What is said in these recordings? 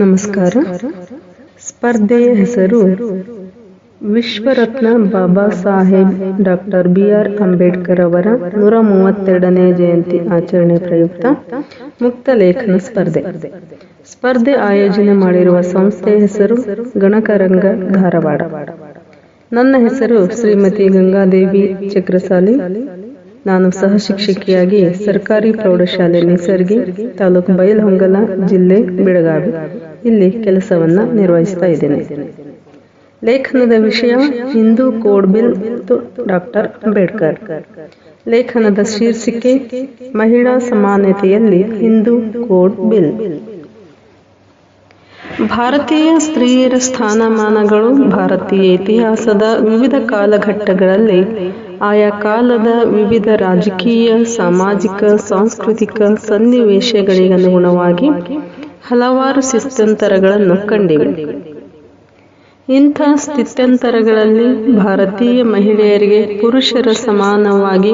ನಮಸ್ಕಾರ. ಸ್ಪರ್ಧೆಯ ಹೆಸರು ವಿಶ್ವರತ್ನ Baba Saheb, doctor B R Ambedkar ಅವರ ನೂರ ಮೂವತ್ತೆರಡನೇ ಜಯಂತಿ ಆಚರಣೆ ಪ್ರಯುಕ್ತ ಮುಕ್ತ ಲೇಖನ ಸ್ಪರ್ಧೆ. ಸ್ಪರ್ಧೆ ಆಯೋಜನೆ ಮಾಡಿರುವ ಸಂಸ್ಥೆಯ ಹೆಸರು ಗಣಕರಂಗ ಧಾರವಾಡ. ನನ್ನ ಹೆಸರು ಶ್ರೀಮತಿ ಗಂಗಾದೇವಿ ಚಕ್ರಸಾಲಿ. ನಾನು ಸಹ ಶಿಕ್ಷಕಿಯಾಗಿ ಸರ್ಕಾರಿ ಪ್ರೌಢಶಾಲೆ ನಿಸರ್ಗಿ ತಾಲೂಕು ಬೈಲಹೊಂಗಲ ಜಿಲ್ಲೆ ಬೆಳಗಾವಿ. ಇಲ್ಲಿ ಕೆಲಸವನ್ನ ನಿರ್ವಹಿಸ್ತಾ ಇದ್ದೇನೆ. ಲೇಖನದ ವಿಷಯ ಹಿಂದೂ ಕೋಡ್ ಬಿಲ್ ಮತ್ತು ಡಾಕ್ಟರ್ ಅಂಬೇಡ್ಕರ್. ಲೇಖನದ ಶೀರ್ಷಿಕೆ ಮಹಿಳಾ ಸಮಾನತೆಯಲ್ಲಿ ಹಿಂದೂ ಕೋಡ್ ಬಿಲ್. ಭಾರತೀಯ ಸ್ತ್ರೀಯರ ಸ್ಥಾನಮಾನಗಳು ಭಾರತೀಯ ಇತಿಹಾಸದ ವಿವಿಧ ಕಾಲಘಟ್ಟಗಳಲ್ಲಿ ಆಯಾ ಕಾಲದ ವಿವಿಧ ರಾಜಕೀಯ, ಸಾಮಾಜಿಕ, ಸಾಂಸ್ಕೃತಿಕ ಸನ್ನಿವೇಶಗಳಿಗನುಗುಣವಾಗಿ ಹಲವಾರು ಸ್ಥಿತ್ಯಂತರಗಳನ್ನು ಕಂಡಿವೆ. ಇಂಥ ಸ್ಥಿತ್ಯಂತರಗಳಲ್ಲಿ ಭಾರತೀಯ ಮಹಿಳೆಯರಿಗೆ ಪುರುಷರ ಸಮಾನವಾಗಿ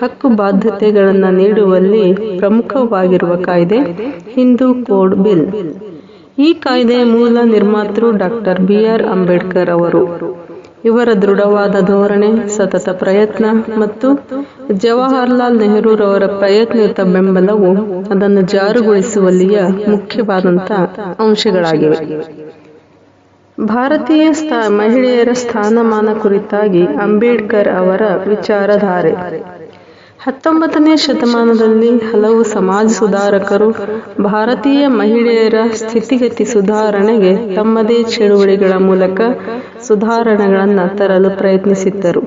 ಹಕ್ಕು ಬಾಧ್ಯತೆಗಳನ್ನು ನೀಡುವಲ್ಲಿ ಪ್ರಮುಖವಾಗಿರುವ ಕಾಯ್ದೆ ಹಿಂದೂ ಕೋಡ್ ಬಿಲ್. ಈ ಕಾಯ್ದೆಯ ಮೂಲ ನಿರ್ಮಾತೃ ಡಾಕ್ಟರ್ ಬಿ ಆರ್ ಅಂಬೇಡ್ಕರ್ ಅವರು. ಇವರ ದೃಢವಾದ ಧೋರಣೆ, ಸತತ ಪ್ರಯತ್ನ ಮತ್ತು ಜವಾಹರ್ಲಾಲ್ ನೆಹರೂರವರ ಪ್ರಯತ್ನಿತ ಬೆಂಬಲವು ಅದನ್ನು ಜಾರುಗೊಳಿಸುವಲ್ಲಿಯ ಮುಖ್ಯವಾದಂತಹ ಅಂಶಗಳಾಗಿವೆ. ಭಾರತೀಯ ಸ್ಥಾ, ಮಹಿಳೆಯರ ಸ್ಥಾನಮಾನ ಕುರಿತಾಗಿ ಅಂಬೇಡ್ಕರ್ ಅವರ ವಿಚಾರಧಾರೆ. ಹತ್ತೊಂಬತ್ತನೇ ಶತಮಾನದಲ್ಲಿ ಹಲವು ಸಮಾಜ ಸುಧಾರಕರು, ಭಾರತೀಯ ಮಹಿಳೆಯರ ಸ್ಥಿತಿಗತಿ ಸುಧಾರಣೆಗೆ ತಮ್ಮದೇ ಚಳುವಳಿಗಳ ಮೂಲಕ ಸುಧಾರಣೆಗಳನ್ನು ತರಲು ಪ್ರಯತ್ನಿಸಿದ್ದರು.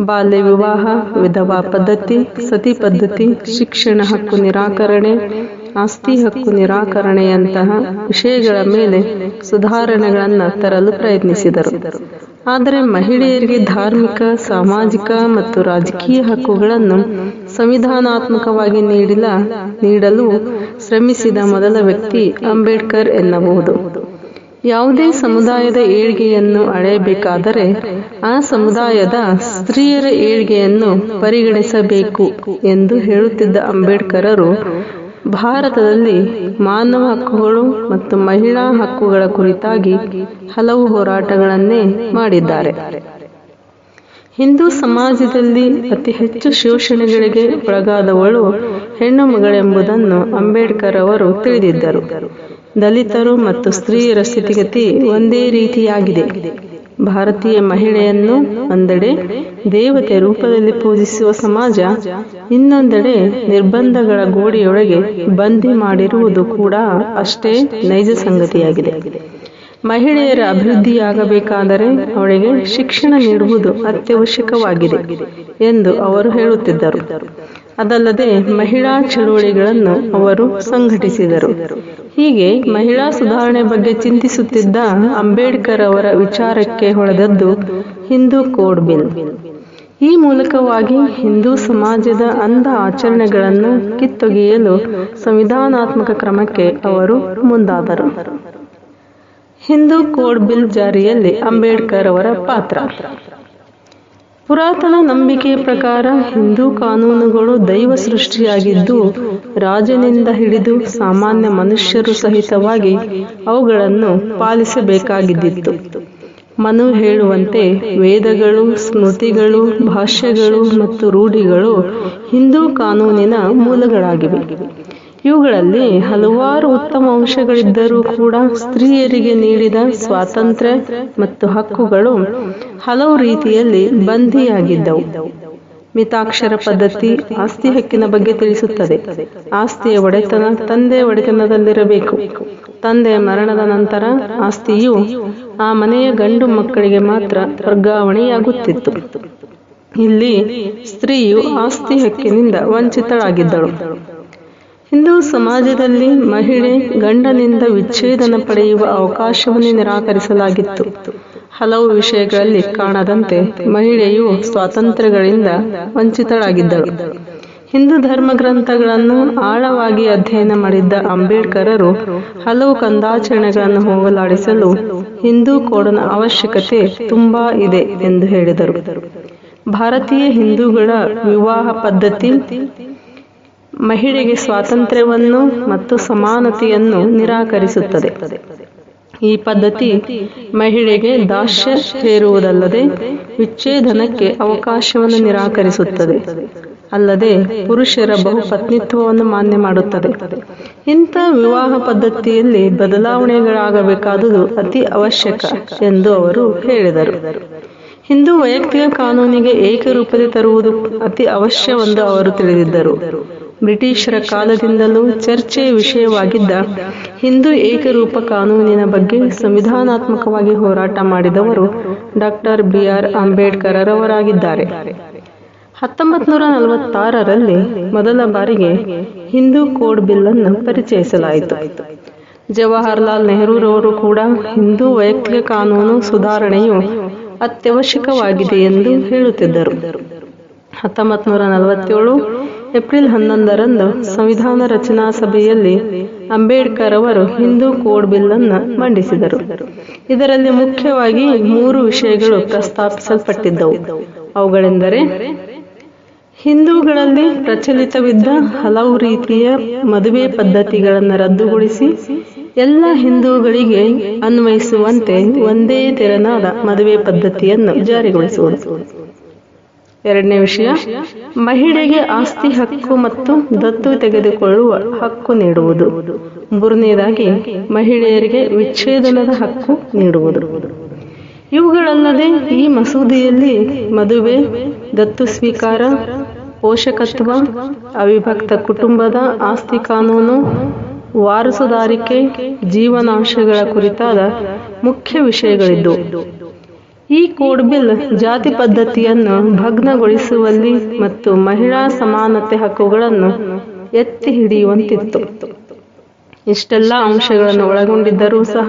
ಬಾಲ್ಯ ವಿವಾಹ, ವಿಧವಾ ಪದ್ಧತಿ, ಸತಿ ಪದ್ಧತಿ, ಶಿಕ್ಷಣ ಹಕ್ಕು ನಿರಾಕರಣೆ, ಆಸ್ತಿ ಹಕ್ಕು ನಿರಾಕರಣೆಯಂತಹ ವಿಷಯಗಳ ಮೇಲೆ ಸುಧಾರಣೆಗಳನ್ನು ತರಲು ಪ್ರಯತ್ನಿಸಿದರು. ಆದರೆ ಮಹಿಳೆಯರಿಗೆ ಧಾರ್ಮಿಕ, ಸಾಮಾಜಿಕ ಮತ್ತು ರಾಜಕೀಯ ಹಕ್ಕುಗಳನ್ನು ಸಂವಿಧಾನಾತ್ಮಕವಾಗಿ ನೀಡಿಲ್ಲ, ನೀಡಲು ಶ್ರಮಿಸಿದ ಮೊದಲ ವ್ಯಕ್ತಿ ಅಂಬೇಡ್ಕರ್ ಎನ್ನಬಹುದು. ಯಾವುದೇ ಸಮುದಾಯದ ಏಳ್ಗೆಯನ್ನು ಅಳೆಯಬೇಕಾದರೆ ಆ ಸಮುದಾಯದ ಸ್ತ್ರೀಯರ ಏಳ್ಗೆಯನ್ನು ಪರಿಗಣಿಸಬೇಕು ಎಂದು ಹೇಳುತ್ತಿದ್ದ ಅಂಬೇಡ್ಕರರು ಭಾರತದಲ್ಲಿ ಮಾನವ ಹಕ್ಕುಗಳು ಮತ್ತು ಮಹಿಳಾ ಹಕ್ಕುಗಳ ಕುರಿತಾಗಿ ಹಲವು ಹೋರಾಟಗಳನ್ನೇ ಮಾಡಿದ್ದಾರೆ. ಹಿಂದೂ ಸಮಾಜದಲ್ಲಿ ಅತಿ ಹೆಚ್ಚು ಶೋಷಣೆಗಳಿಗೆ ಒಳಗಾದವಳು ಹೆಣ್ಣು ಮಗಳೆಂಬುದನ್ನು ಅಂಬೇಡ್ಕರ್ ಅವರು ತಿಳಿದಿದ್ದರು. ದಲಿತರು ಮತ್ತು ಸ್ತ್ರೀಯರ ಸ್ಥಿತಿಗತಿ ಒಂದೇ ರೀತಿಯಾಗಿದೆ. ಭಾರತೀಯ ಮಹಿಳೆಯನ್ನು ಒಂದೆಡೆ ದೇವತೆ ರೂಪದಲ್ಲಿ ಪೂಜಿಸುವ ಸಮಾಜ, ಇನ್ನೊಂದೆಡೆ ನಿರ್ಬಂಧಗಳ ಗೋಡೆಯೊಳಗೆ ಬಂದಿ ಮಾಡಿರುವುದು ಕೂಡ ಅಷ್ಟೇ ನೈಜ ಸಂಗತಿಯಾಗಿದೆ. ಮಹಿಳೆಯರ ಅಭಿವೃದ್ಧಿಯಾಗಬೇಕಾದರೆ ಅವಳಿಗೆ ಶಿಕ್ಷಣ ನೀಡುವುದು ಅತ್ಯವಶ್ಯಕವಾಗಿದೆ ಎಂದು ಅವರು ಹೇಳುತ್ತಿದ್ದರು. ಅದಲ್ಲದೆ ಮಹಿಳಾ ಚಳುವಳಿಗಳನ್ನು ಅವರು ಸಂಘಟಿಸಿದರು. ಹೀಗೆ ಮಹಿಳಾ ಸುಧಾರಣೆ ಬಗ್ಗೆ ಚಿಂತಿಸುತ್ತಿದ್ದ ಅಂಬೇಡ್ಕರ್ ಅವರ ವಿಚಾರಕ್ಕೆ ಹೊಳೆದದ್ದು ಹಿಂದೂ ಕೋಡ್ ಬಿಲ್. ಈ ಮೂಲಕವಾಗಿ ಹಿಂದೂ ಸಮಾಜದ ಅಂಧ ಆಚರಣೆಗಳನ್ನು ಕಿತ್ತೊಗೆಯಲು ಸಂವಿಧಾನಾತ್ಮಕ ಕ್ರಮಕ್ಕೆ ಅವರು ಮುಂದಾದರು. ಹಿಂದೂ ಕೋಡ್ ಬಿಲ್ ಜಾರಿಯಲ್ಲಿ ಅಂಬೇಡ್ಕರ್ ಅವರ ಪಾತ್ರ. ಪುರಾತನ ನಂಬಿಕೆ ಪ್ರಕಾರ ಹಿಂದೂ ಕಾನೂನುಗಳು ದೈವ ಸೃಷ್ಟಿಯಾಗಿದ್ದು, ರಾಜನಿಂದ ಹಿಡಿದು ಸಾಮಾನ್ಯ ಮನುಷ್ಯರು ಸಹಿತವಾಗಿ ಅವುಗಳನ್ನು ಪಾಲಿಸಬೇಕಾಗಿದ್ದಿತ್ತು. ಮನು ಹೇಳುವಂತೆ ವೇದಗಳು, ಸ್ಮೃತಿಗಳು, ಭಾಷ್ಯಗಳು ಮತ್ತು ರೂಢಿಗಳು ಹಿಂದೂ ಕಾನೂನಿನ ಮೂಲಗಳಾಗಿವೆ. ಇವುಗಳಲ್ಲಿ ಹಲವಾರು ಉತ್ತಮ ಅಂಶಗಳಿದ್ದರೂ ಕೂಡ ಸ್ತ್ರೀಯರಿಗೆ ನೀಡಿದ ಸ್ವಾತಂತ್ರ್ಯ ಮತ್ತು ಹಕ್ಕುಗಳು ಹಲವು ರೀತಿಯಲ್ಲಿ ಬಂಧಿಯಾಗಿದ್ದವು. ಮಿತಾಕ್ಷರ ಪದ್ಧತಿ ಆಸ್ತಿ ಹಕ್ಕಿನ ಬಗ್ಗೆ ತಿಳಿಸುತ್ತದೆ. ಆಸ್ತಿಯ ಒಡೆತನ ತಂದೆಯ ಒಡೆತನದಲ್ಲಿರಬೇಕು. ತಂದೆಯ ಮರಣದ ನಂತರ ಆಸ್ತಿಯು ಆ ಮನೆಯ ಗಂಡು ಮಕ್ಕಳಿಗೆ ಮಾತ್ರ ವರ್ಗಾವಣೆಯಾಗುತ್ತಿತ್ತು. ಇಲ್ಲಿ ಸ್ತ್ರೀಯು ಆಸ್ತಿ ಹಕ್ಕಿನಿಂದ ವಂಚಿತಳಾಗಿದ್ದಳು. ಹಿಂದೂ ಸಮಾಜದಲ್ಲಿ ಮಹಿಳೆ ಗಂಡನಿಂದ ವಿಚ್ಛೇದನ ಪಡೆಯುವ ಅವಕಾಶವನ್ನು ನಿರಾಕರಿಸಲಾಗಿತ್ತು. ಹಲವು ವಿಷಯಗಳಲ್ಲಿ ಕಾಣದಂತೆ ಮಹಿಳೆಯು ಸ್ವಾತಂತ್ರ್ಯಗಳಿಂದ ವಂಚಿತಳಾಗಿದ್ದಳು. ಹಿಂದೂ ಧರ್ಮ ಗ್ರಂಥಗಳನ್ನು ಆಳವಾಗಿ ಅಧ್ಯಯನ ಮಾಡಿದ್ದ ಅಂಬೇಡ್ಕರರು ಹಲವು ಕಂದಾಚರಣೆಗಳನ್ನು ಹೋಗಲಾಡಿಸಲು ಹಿಂದೂ ಕೋಡನ ಅವಶ್ಯಕತೆ ತುಂಬಾ ಇದೆ ಎಂದು ಹೇಳಿದರು. ಭಾರತೀಯ ಹಿಂದೂಗಳ ವಿವಾಹ ಪದ್ಧತಿ ಮಹಿಳೆಗೆ ಸ್ವಾತಂತ್ರ್ಯವನ್ನು ಮತ್ತು ಸಮಾನತೆಯನ್ನು ನಿರಾಕರಿಸುತ್ತದೆ. ಈ ಪದ್ಧತಿ ಮಹಿಳೆಗೆ ದಾಸ್ಯ ಹೇರುವುದಲ್ಲದೆ ವಿಚ್ಛೇದನಕ್ಕೆ ಅವಕಾಶವನ್ನು ನಿರಾಕರಿಸುತ್ತದೆ. ಅಲ್ಲದೆ ಪುರುಷರ ಬಹುಪತ್ನಿತ್ವವನ್ನು ಮಾನ್ಯ ಮಾಡುತ್ತದೆ. ಇಂಥ ವಿವಾಹ ಪದ್ಧತಿಯಲ್ಲಿ ಬದಲಾವಣೆಗಳಾಗಬೇಕಾದುದು ಅತಿ ಅವಶ್ಯಕ ಎಂದು ಅವರು ಹೇಳಿದರು. ಹಿಂದೂ ವೈಯಕ್ತಿಕ ಕಾನೂನಿಗೆ ಏಕರೂಪತೆ ತರುವುದು ಅತಿ ಅವಶ್ಯವೆಂದು ಅವರು ತಿಳಿದಿದ್ದರು. ಬ್ರಿಟಿಷರ ಕಾಲದಿಂದಲೂ ಚರ್ಚೆಯ ವಿಷಯವಾಗಿದ್ದ ಹಿಂದೂ ಏಕರೂಪ ಕಾನೂನಿನ ಬಗ್ಗೆ ಸಂವಿಧಾನಾತ್ಮಕವಾಗಿ ಹೋರಾಟ ಮಾಡಿದವರು ಡಾಕ್ಟರ್ ಬಿ ಆರ್ ಅಂಬೇಡ್ಕರರವರಾಗಿದ್ದಾರೆ. ಹತ್ತೊಂಬತ್ತು ನೂರ ನಲವತ್ತಾರರಲ್ಲಿ ಮೊದಲ ಬಾರಿಗೆ ಹಿಂದೂ ಕೋಡ್ ಬಿಲ್ ಅನ್ನು ಪರಿಚಯಿಸಲಾಯಿತು. ಜವಾಹರ್ಲಾಲ್ ನೆಹರೂರವರು ಕೂಡ ಹಿಂದೂ ವೈಯಕ್ತಿಕ ಕಾನೂನು ಸುಧಾರಣೆಯು ಅತ್ಯವಶ್ಯಕವಾಗಿದೆ ಎಂದು ಹೇಳುತ್ತಿದ್ದರು. ಹತ್ತೊಂಬತ್ತು ನೂರ ನಲವತ್ತೇಳು ಏಪ್ರಿಲ್ ಹನ್ನೊಂದರಂದು ಸಂವಿಧಾನ ರಚನಾ ಸಭೆಯಲ್ಲಿ ಅಂಬೇಡ್ಕರ್ ಅವರು ಹಿಂದೂ ಕೋಡ್ ಬಿಲ್ ಅನ್ನು ಮಂಡಿಸಿದರು. ಇದರಲ್ಲಿ ಮುಖ್ಯವಾಗಿ ಮೂರು ವಿಷಯಗಳು ಪ್ರಸ್ತಾಪಿಸಲ್ಪಟ್ಟಿದ್ದವು. ಅವುಗಳೆಂದರೆ, ಹಿಂದೂಗಳಲ್ಲಿ ಪ್ರಚಲಿತವಿದ್ದ ಹಲವು ರೀತಿಯ ಮದುವೆ ಪದ್ಧತಿಗಳನ್ನು ರದ್ದುಗೊಳಿಸಿ ಎಲ್ಲ ಹಿಂದೂಗಳಿಗೆ ಅನ್ವಯಿಸುವಂತೆ ಒಂದೇ ತೆರನಾದ ಮದುವೆ ಪದ್ಧತಿಯನ್ನು ಜಾರಿಗೊಳಿಸುವುದು. ಎರಡನೇ ವಿಷಯ, ಮಹಿಳೆಗೆ ಆಸ್ತಿ ಹಕ್ಕು ಮತ್ತು ದತ್ತು ತೆಗೆದುಕೊಳ್ಳುವ ಹಕ್ಕು ನೀಡುವುದು. ಮೂರನೇದಾಗಿ, ಮಹಿಳೆಯರಿಗೆ ವಿಚ್ಛೇದನದ ಹಕ್ಕು ನೀಡುವುದು. ಇವುಗಳಲ್ಲದೆ ಈ ಮಸೂದೆಯಲ್ಲಿ ಮದುವೆ, ದತ್ತು ಸ್ವೀಕಾರ, ಪೋಷಕತ್ವ, ಅವಿಭಕ್ತ ಕುಟುಂಬದ ಆಸ್ತಿ ಕಾನೂನು, ವಾರಸುದಾರಿಕೆ, ಜೀವನಾಂಶಗಳ ಕುರಿತಾದ ಮುಖ್ಯ ವಿಷಯಗಳಿದ್ದು ಈ ಕೋಡ್ ಬಿಲ್ ಜಾತಿ ಪದ್ಧತಿಯನ್ನು ಭಗ್ನಗೊಳಿಸುವಲ್ಲಿ ಮತ್ತು ಮಹಿಳಾ ಸಮಾನತೆ ಹಕ್ಕುಗಳನ್ನು ಎತ್ತಿ ಹಿಡಿಯುವಂತಿತ್ತು. ಇಷ್ಟೆಲ್ಲ ಅಂಶಗಳನ್ನು ಒಳಗೊಂಡಿದ್ದರೂ ಸಹ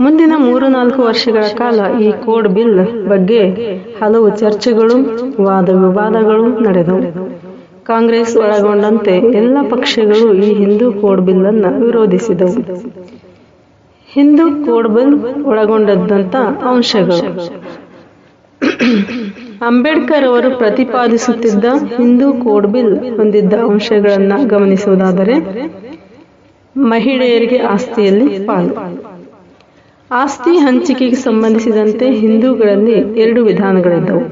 ಮುಂದಿನ ಮೂರು ನಾಲ್ಕು ವರ್ಷಗಳ ಕಾಲ ಈ ಕೋಡ್ ಬಿಲ್ ಬಗ್ಗೆ ಹಲವು ಚರ್ಚೆಗಳು, ವಾದ ವಿವಾದಗಳು ನಡೆದವು. ಕಾಂಗ್ರೆಸ್ ಒಳಗೊಂಡಂತೆ ಎಲ್ಲ ಪಕ್ಷಗಳು ಈ ಹಿಂದೂ ಕೋಡ್ ಬಿಲ್ ಅನ್ನು ವಿರೋಧಿಸಿದವು. ಹಿಂದೂ ಕೋಡ್ ಒಳಗೊಂಡಂತ ಅಂಶಗಳು. ಅಂಬೇಡ್ಕರ್ ಅವರು ಪ್ರತಿಪಾದಿಸುತ್ತಿದ್ದ ಹಿಂದೂ ಕೋಡ್ ಬಿಲ್ ಹೊಂದಿದ್ದ ಅಂಶಗಳನ್ನು ಗಮನಿಸುವುದಾದರೆ, ಮಹಿಳೆಯರಿಗೆ ಆಸ್ತಿಯಲ್ಲಿ ಪಾಲು. ಆಸ್ತಿ ಹಂಚಿಕೆಗೆ ಸಂಬಂಧಿಸಿದಂತೆ ಹಿಂದೂಗಳಲ್ಲಿ ಎರಡು ವಿಧಾನಗಳಿದ್ದವು.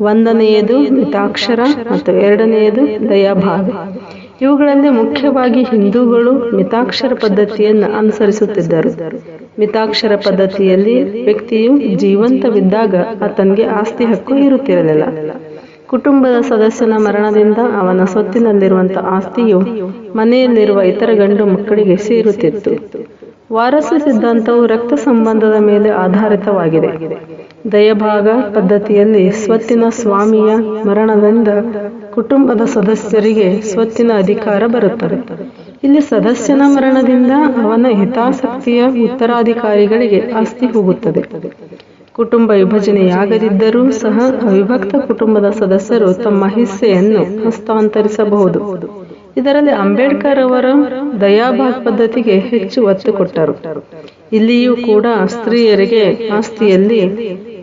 ಒಂದನೆಯದು ಮಿತಾಕ್ಷರ ಮತ್ತು ಎರಡನೆಯದು ದಯಾಭಾಗ ಇವುಗಳಲ್ಲಿ ಮುಖ್ಯವಾಗಿ ಹಿಂದೂಗಳು ಮಿತಾಕ್ಷರ ಪದ್ಧತಿಯನ್ನು ಅನುಸರಿಸುತ್ತಿದ್ದರು. ಮಿತಾಕ್ಷರ ಪದ್ಧತಿಯಲ್ಲಿ ವ್ಯಕ್ತಿಯು ಜೀವಂತವಿದ್ದಾಗ ಆತನಿಗೆ ಆಸ್ತಿ ಹಕ್ಕು ಇರುತ್ತಿರಲಿಲ್ಲ. ಕುಟುಂಬದ ಸದಸ್ಯನ ಮರಣದಿಂದ ಅವನ ಸೊತ್ತಿನಲ್ಲಿರುವಂತಹ ಆಸ್ತಿಯು ಮನೆಯಲ್ಲಿರುವ ಇತರ ಗಂಡು ಮಕ್ಕಳಿಗೆ ಸೇರುತ್ತಿತ್ತು. ವಾರಸ ಸಿದ್ಧಾಂತವು ರಕ್ತ ಸಂಬಂಧದ ಮೇಲೆ ಆಧಾರಿತವಾಗಿದೆ. ದಯಭಾಗ ಪದ್ಧತಿಯಲ್ಲಿ ಸ್ವತ್ತಿನ ಸ್ವಾಮಿಯ ಮರಣದಿಂದ ಕುಟುಂಬದ ಸದಸ್ಯರಿಗೆ ಸ್ವತ್ತಿನ ಅಧಿಕಾರ ಬರುತ್ತದೆ. ಇಲ್ಲಿ ಸದಸ್ಯನ ಮರಣದಿಂದ ಅವನ ಹಿತಾಸಕ್ತಿಯ ಉತ್ತರಾಧಿಕಾರಿಗಳಿಗೆ ಆಸ್ತಿ ಹೋಗುತ್ತದೆ. ಕುಟುಂಬ ವಿಭಜನೆಯಾಗದಿದ್ದರೂ ಸಹ ಅವಿಭಕ್ತ ಕುಟುಂಬದ ಸದಸ್ಯರು ತಮ್ಮ ಹಿಸ್ಸೆಯನ್ನು ಹಸ್ತಾಂತರಿಸಬಹುದು. ಇದರಲ್ಲಿ ಅಂಬೇಡ್ಕರ್ ಅವರ ದಯಾಭಾಗ್ ಪದ್ಧತಿಗೆ ಹೆಚ್ಚು ಒತ್ತು ಕೊಟ್ಟರು. ಇಲ್ಲಿಯೂ ಕೂಡ ಸ್ತ್ರೀಯರಿಗೆ ಆಸ್ತಿಯಲ್ಲಿ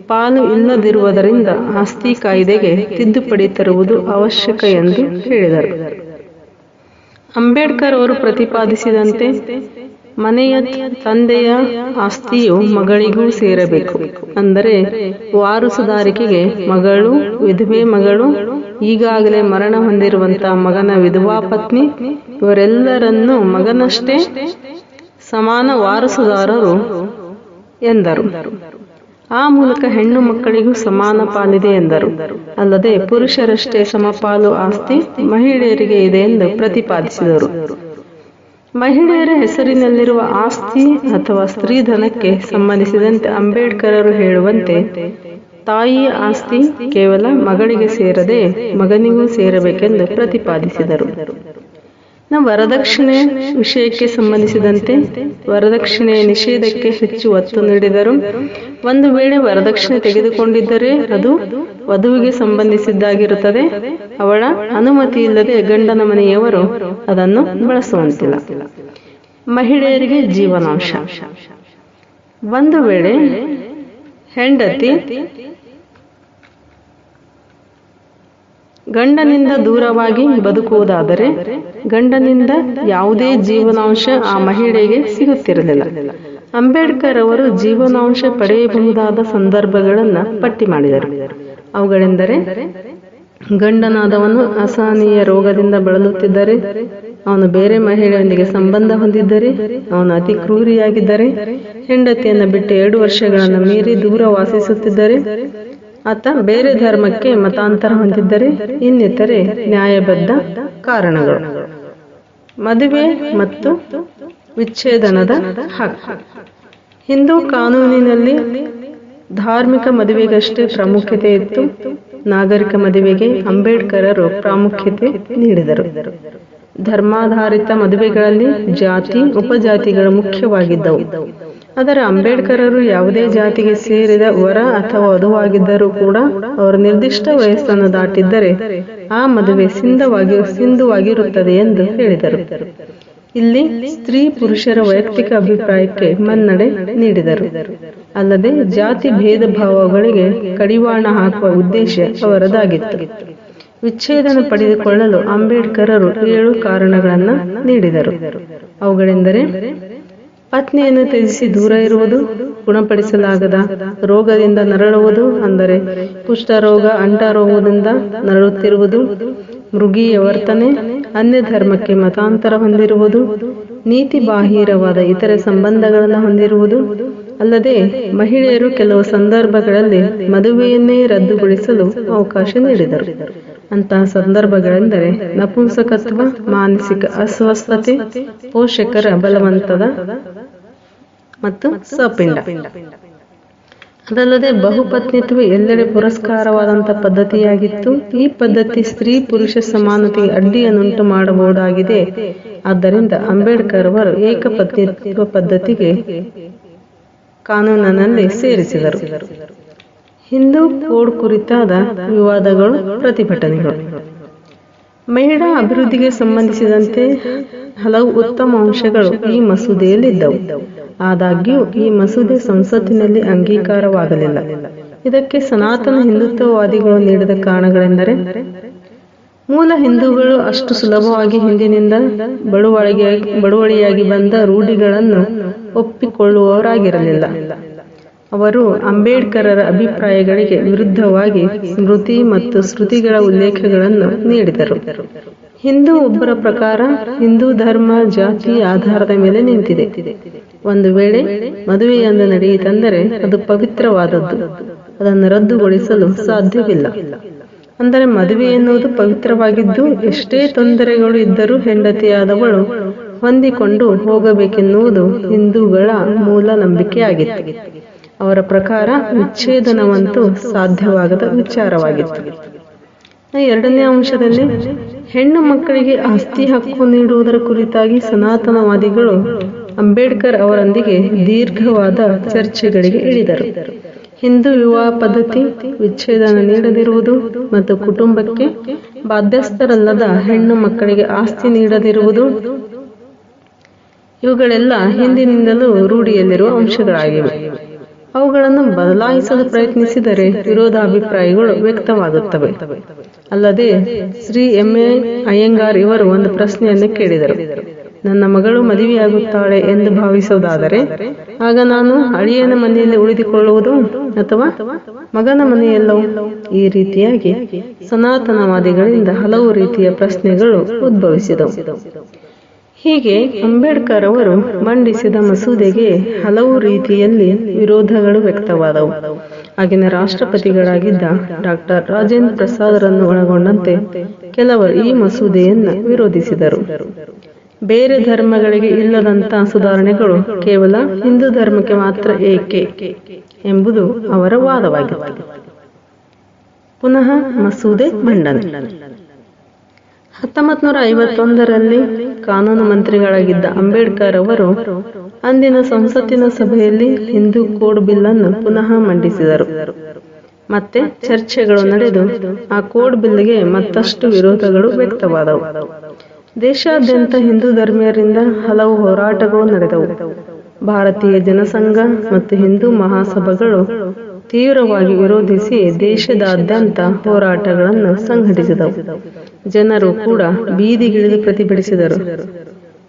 ಪಾಲು ಇಲ್ಲದಿರುವುದರಿಂದ ಆಸ್ತಿ ಕಾಯ್ದೆಗೆ ತಿದ್ದುಪಡಿ ತರುವುದು ಅವಶ್ಯಕ ಎಂದು ಹೇಳಿದರು. ಅಂಬೇಡ್ಕರ್ ಅವರು ಪ್ರತಿಪಾದಿಸಿದಂತೆ ಮನೆಯ ತಂದೆಯ ಆಸ್ತಿಯು ಮಗಳಿಗೂ ಸೇರಬೇಕು. ಅಂದರೆ ವಾರಸುದಾರಿಕೆಗೆ ಮಗಳು, ವಿಧವೆ ಮಗಳು ಈಗಾಗಲೇ ಮರಣ ಹೊಂದಿರುವಂತಹ ಮಗನ ವಿಧವಾ ಪತ್ನಿ, ಇವರೆಲ್ಲರನ್ನೂ ಮಗನಷ್ಟೇ ಸಮಾನ ವಾರಸುದಾರರು ಎಂದರು. ಆ ಮೂಲಕ ಹೆಣ್ಣು ಮಕ್ಕಳಿಗೂ ಸಮಾನ ಪಾಲಿದೆ ಎಂದರು. ಅಲ್ಲದೆ ಪುರುಷರಷ್ಟೇ ಸಮಪಾಲು ಆಸ್ತಿ ಮಹಿಳೆಯರಿಗೆ ಇದೆ ಎಂದು ಪ್ರತಿಪಾದಿಸಿದರು. ಮಹಿಳೆಯರ ಹೆಸರಿನಲ್ಲಿರುವ ಆಸ್ತಿ ಅಥವಾ ಸ್ತ್ರೀಧನಕ್ಕೆ ಸಂಬಂಧಿಸಿದಂತೆ ಅಂಬೇಡ್ಕರರು ಹೇಳುವಂತೆ ತಾಯಿಯ ಆಸ್ತಿ ಕೇವಲ ಮಗಳಿಗೆ ಸೇರದೆ ಮಗನಿಗೂ ಸೇರಬೇಕೆಂದು ಪ್ರತಿಪಾದಿಸಿದರು. ನ ವರದಕ್ಷಿಣೆ ವಿಷಯಕ್ಕೆ ಸಂಬಂಧಿಸಿದಂತೆ ವರದಕ್ಷಿಣೆ ನಿಷೇಧಕ್ಕೆ ಹೆಚ್ಚು ಒತ್ತು ನೀಡಿದರು. ಒಂದು ವೇಳೆ ವರದಕ್ಷಿಣೆ ತೆಗೆದುಕೊಂಡಿದ್ದರೆ ಅದು ವಧುವಿಗೆ ಸಂಬಂಧಿಸಿದ್ದಾಗಿರುತ್ತದೆ. ಅವಳ ಅನುಮತಿ ಇಲ್ಲದೆ ಗಂಡನ ಮನೆಯವರು ಅದನ್ನು ಬಳಸುವಂತಿಲ್ಲ. ಮಹಿಳೆಯರಿಗೆ ಜೀವನಾಂಶ. ಒಂದು ವೇಳೆ ಹೆಂಡತಿ, ಗಂಡನಿಂದ ದೂರವಾಗಿ ಬದುಕುವುದಾದರೆ ಗಂಡನಿಂದ ಯಾವುದೇ ಜೀವನಾಂಶ ಆ ಮಹಿಳೆಗೆ ಸಿಗುತ್ತಿರಲಿಲ್ಲ. ಅಂಬೇಡ್ಕರ್ ಅವರು ಜೀವನಾಂಶ ಪಡೆಯಬಹುದಾದ ಸಂದರ್ಭಗಳನ್ನು ಪಟ್ಟಿ ಮಾಡಿದರು. ಅವುಗಳೆಂದರೆ ಗಂಡನಾದವನು ಅಸಹನೀಯ ರೋಗದಿಂದ ಬಳಲುತ್ತಿದ್ದರೆ ಅವನು ಬೇರೆ ಮಹಿಳೆಯೊಂದಿಗೆ ಸಂಬಂಧ ಹೊಂದಿದ್ದರೆ, ಅವನು ಅತಿ ಕ್ರೂರಿಯಾಗಿದ್ದರೆ, ಹೆಂಡತಿಯನ್ನು ಬಿಟ್ಟು ಎರಡು ವರ್ಷಗಳನ್ನು ಮೀರಿ ದೂರ ವಾಸಿಸುತ್ತಿದ್ದರೆ, ಆತ ಬೇರೆ ಧರ್ಮಕ್ಕೆ ಮತಾಂತರ ಹೊಂದಿದ್ದರೆ, ಇನ್ನಿತರೆ ನ್ಯಾಯಬದ್ಧ ಕಾರಣಗಳು. ಮದುವೆ ಮತ್ತು ವಿಚ್ಛೇದನದ ಹಕ್ಕು. ಹಿಂದೂ ಕಾನೂನಿನಲ್ಲಿ ಧಾರ್ಮಿಕ ಮದುವೆಗಷ್ಟೇ ಪ್ರಾಮುಖ್ಯತೆ ಇತ್ತು. ನಾಗರಿಕ ಮದುವೆಗೆ ಅಂಬೇಡ್ಕರರು ಪ್ರಾಮುಖ್ಯತೆ ನೀಡಿದರು. ಧರ್ಮಾಧಾರಿತ ಮದುವೆಗಳಲ್ಲಿ ಜಾತಿ, ಉಪಜಾತಿಗಳು ಮುಖ್ಯವಾಗಿದ್ದವು. ಆದರೆ ಅಂಬೇಡ್ಕರರು ಯಾವುದೇ ಜಾತಿಗೆ ಸೇರಿದ ವರ ಅಥವಾ ವಧುವಾಗಿದ್ದರೂ ಕೂಡ ಅವರು ನಿರ್ದಿಷ್ಟ ವಯಸ್ಸನ್ನು ದಾಟಿದ್ದರೆ ಆ ಮದುವೆ ಸಿಂಧವಾಗಿ, ಸಿಂಧುವಾಗಿರುತ್ತದೆ ಎಂದು ಹೇಳಿದರು. ಇಲ್ಲಿ ಸ್ತ್ರೀ ಪುರುಷರ ವೈಯಕ್ತಿಕ ಅಭಿಪ್ರಾಯಕ್ಕೆ ಮನ್ನಣೆ ನೀಡಿದರು. ಅಲ್ಲದೆ ಜಾತಿ ಭೇದ ಭಾವಗಳಿಗೆ ಕಡಿವಾಣ ಹಾಕುವ ಉದ್ದೇಶ ಅವರದಾಗಿತ್ತು. ವಿಚ್ಛೇದನ ಪಡೆದುಕೊಳ್ಳಲು ಅಂಬೇಡ್ಕರರು ಏಳು ಕಾರಣಗಳನ್ನು ನೀಡಿದರು. ಅವುಗಳೆಂದರೆ ಪತ್ನಿಯನ್ನು ತ್ಯಜಿಸಿ ದೂರ ಇರುವುದು, ಗುಣಪಡಿಸಲಾಗದ ರೋಗದಿಂದ ನರಳುವುದು, ಅಂದರೆ ಕುಷ್ಠರೋಗ ಅಂಟರೋಗದಿಂದ ನರಳುತ್ತಿರುವುದು, ಮೃಗೀಯ ವರ್ತನೆ ಅನ್ಯ ಧರ್ಮಕ್ಕೆ ಮತಾಂತರ ಹೊಂದಿರುವುದು ನೀತಿ ಬಾಹಿರವಾದ ಇತರೆ ಸಂಬಂಧಗಳನ್ನು ಹೊಂದಿರುವುದು, ಅಲ್ಲದೆ ಮಹಿಳೆಯರು ಕೆಲವು ಸಂದರ್ಭಗಳಲ್ಲಿ ಮದುವೆಯನ್ನೇ ರದ್ದುಗೊಳಿಸಲು ಅವಕಾಶ ನೀಡಿದರು. ಅಂತಹ ಸಂದರ್ಭಗಳೆಂದರೆ ನಪುಂಸಕತ್ವ, ಮಾನಸಿಕ ಅಸ್ವಸ್ಥತೆ, ಪೋಷಕರ ಬಲವಂತದ ಮತ್ತು ಸಪಿಂಡ. ಅದಲ್ಲದೆ ಬಹುಪತ್ನಿತ್ವ ಎಲ್ಲೆಡೆ ಪುರಸ್ಕಾರವಾದಂಥ ಪದ್ಧತಿಯಾಗಿತ್ತು. ಈ ಪದ್ಧತಿ ಸ್ತ್ರೀ ಪುರುಷ ಸಮಾನತೆಗೆ ಅಡ್ಡಿಯನ್ನುಂಟು ಮಾಡಬಹುದಾಗಿದೆ. ಆದ್ದರಿಂದ ಅಂಬೇಡ್ಕರ್ ಅವರು ಏಕಪತ್ನಿತ್ವ ಪದ್ಧತಿಗೆ ಕಾನೂನಿನಲ್ಲಿ ಸೇರಿಸಿದರು. ಹಿಂದೂ ಕೋಡ್ ಕುರಿತಾದ ವಿವಾದಗಳು, ಪ್ರತಿಭಟನೆಗಳು. ಮಹಿಳಾ ಅಭಿವೃದ್ಧಿಗೆ ಸಂಬಂಧಿಸಿದಂತೆ ಹಲವು ಉತ್ತಮ ಅಂಶಗಳು ಈ ಮಸೂದೆಯಲ್ಲಿದ್ದವು. ಆದಾಗ್ಯೂ, ಈ ಮಸೂದೆ ಸಂಸತ್ತಿನಲ್ಲಿ ಅಂಗೀಕಾರವಾಗಲಿಲ್ಲ. ಇದಕ್ಕೆ ಸನಾತನ ಹಿಂದುತ್ವವಾದಿಗಳು ನೀಡಿದ ಕಾರಣಗಳೆಂದರೆ, ಮೂಲ ಹಿಂದೂಗಳು ಅಷ್ಟು ಸುಲಭವಾಗಿ ಹಿಂದಿನಿಂದ ಬಳುವಳಿಯಾಗಿ ಬಳುವಳಿಯಾಗಿ ಬಂದ ರೂಢಿಗಳನ್ನು ಒಪ್ಪಿಕೊಳ್ಳುವವರಾಗಿರಲಿಲ್ಲ. ಅವರು ಅಂಬೇಡ್ಕರರ ಅಭಿಪ್ರಾಯಗಳಿಗೆ ವಿರುದ್ಧವಾಗಿ ಸ್ಮೃತಿ ಮತ್ತು ಶ್ರುತಿಗಳ ಉಲ್ಲೇಖಗಳನ್ನು ನೀಡಿದರು. ಹಿಂದೂ ಒಬ್ಬರ ಪ್ರಕಾರ ಹಿಂದೂ ಧರ್ಮ ಜಾತಿ ಆಧಾರದ ಮೇಲೆ ನಿಂತಿದೆ. ಒಂದು ವೇಳೆ ಮದುವೆಯೊಂದು ನಡೆಯಿತೆಂದರೆ ಅದು ಪವಿತ್ರವಾದದ್ದು. ಅದನ್ನು ರದ್ದುಗೊಳಿಸಲು ಸಾಧ್ಯವಿಲ್ಲ. ಅಂದರೆ ಮದುವೆ ಎನ್ನುವುದು ಪವಿತ್ರವಾಗಿದ್ದು ಎಷ್ಟೇ ತೊಂದರೆಗಳು ಇದ್ದರೂ ಹೆಂಡತಿಯಾದವಳು ಹೊಂದಿಕೊಂಡು ಹೋಗಬೇಕೆನ್ನುವುದು ಹಿಂದೂಗಳ ಮೂಲ ನಂಬಿಕೆಯಾಗಿತ್ತು. ಅವರ ಪ್ರಕಾರ ವಿಚ್ಛೇದನವಂತೂ ಸಾಧ್ಯವಾಗದ ವಿಚಾರವಾಗಿತ್ತು. ಎರಡನೇ ಅಂಶದಲ್ಲಿ ಹೆಣ್ಣು ಮಕ್ಕಳಿಗೆ ಆಸ್ತಿ ಹಕ್ಕು ನೀಡುವುದರ ಕುರಿತಾಗಿ ಸನಾತನವಾದಿಗಳು ಅಂಬೇಡ್ಕರ್ ಅವರೊಂದಿಗೆ ದೀರ್ಘವಾದ ಚರ್ಚೆಗಳಿಗೆ ಇಳಿದರು. ಹಿಂದೂ ವಿವಾಹ ಪದ್ಧತಿ ವಿಚ್ಛೇದನ ನೀಡದಿರುವುದು ಮತ್ತು ಕುಟುಂಬಕ್ಕೆ ಬಾಧ್ಯಸ್ಥರಲ್ಲದ ಹೆಣ್ಣು ಮಕ್ಕಳಿಗೆ ಆಸ್ತಿ ನೀಡದಿರುವುದು ಇವುಗಳೆಲ್ಲ ಹಿಂದಿನಿಂದಲೂ ರೂಢಿಯಲ್ಲಿರುವ ಅಂಶಗಳಾಗಿವೆ. ಅವುಗಳನ್ನು ಬದಲಾಯಿಸಲು ಪ್ರಯತ್ನಿಸಿದರೆ ವಿರೋಧಾಭಿಪ್ರಾಯಗಳು ವ್ಯಕ್ತವಾಗುತ್ತವೆ. ಅಲ್ಲದೆ, ಶ್ರೀ ಎಂ. ಎ. ಅಯ್ಯಂಗಾರ್ ಇವರು ಒಂದು ಪ್ರಶ್ನೆಯನ್ನು ಕೇಳಿದರು. ನನ್ನ ಮಗಳು ಮದುವೆಯಾಗುತ್ತಾಳೆ ಎಂದು ಭಾವಿಸುವುದಾದರೆ ಆಗ ನಾನು ಅಳಿಯನ ಮನೆಯಲ್ಲಿ ಉಳಿದುಕೊಳ್ಳುವುದು ಅಥವಾ ಮಗನ ಮನೆಯಲ್ಲೋ? ಈ ರೀತಿಯಾಗಿ ಸನಾತನವಾದಿಗಳಿಂದ ಹಲವು ರೀತಿಯ ಪ್ರಶ್ನೆಗಳು ಉದ್ಭವಿಸಿದವು. ಹೀಗೆ ಅಂಬೇಡ್ಕರ್ ಅವರು ಮಂಡಿಸಿದ ಮಸೂದೆಗೆ ಹಲವು ರೀತಿಯಲ್ಲಿ ವಿರೋಧಗಳು ವ್ಯಕ್ತವಾದವು. ಆಗಿನ ರಾಷ್ಟ್ರಪತಿಗಳಾಗಿದ್ದ ಡಾಕ್ಟರ್ ರಾಜೇಂದ್ರ ಪ್ರಸಾದರನ್ನು ಒಳಗೊಂಡಂತೆ ಕೆಲವರು ಈ ಮಸೂದೆಯನ್ನು ವಿರೋಧಿಸಿದರು. ಬೇರೆ ಧರ್ಮಗಳಿಗೆ ಇಲ್ಲದಂತ ಸುಧಾರಣೆಗಳು ಕೇವಲ ಹಿಂದೂ ಧರ್ಮಕ್ಕೆ ಮಾತ್ರ ಏಕೆ ಎಂಬುದು ಅವರ ವಾದವಾಗಿತ್ತು. ಪುನಃ ಮಸೂದೆ ಮಂಡನೆ. ಹತ್ತೊಂಬತ್ ನೂರ ಐವತ್ತೊಂದರಲ್ಲಿ ಕಾನೂನು ಮಂತ್ರಿಗಳಾಗಿದ್ದ ಅಂಬೇಡ್ಕರ್ ಅವರು ಅಂದಿನ ಸಂಸತ್ತಿನ ಸಭೆಯಲ್ಲಿ ಹಿಂದೂ ಕೋಡ್ ಬಿಲ್ ಅನ್ನು ಪುನಃ ಮಂಡಿಸಿದರು. ಮತ್ತೆ ಚರ್ಚೆಗಳು ನಡೆದು ಆ ಕೋಡ್ ಬಿಲ್ಗೆ ಮತ್ತಷ್ಟು ವಿರೋಧಗಳು ವ್ಯಕ್ತವಾದವು. ದೇಶಾದ್ಯಂತ ಹಿಂದೂ ಧರ್ಮೀಯರಿಂದ ಹಲವು ಹೋರಾಟಗಳು ನಡೆದವು. ಭಾರತೀಯ ಜನಸಂಘ ಮತ್ತು ಹಿಂದೂ ಮಹಾಸಭೆಗಳು ತೀವ್ರವಾಗಿ ವಿರೋಧಿಸಿ ದೇಶದಾದ್ಯಂತ ಹೋರಾಟಗಳನ್ನು ಸಂಘಟಿಸಿದವು. ಜನರು ಕೂಡ ಬೀದಿಗಿಳಿದು ಪ್ರತಿಭಟಿಸಿದರು.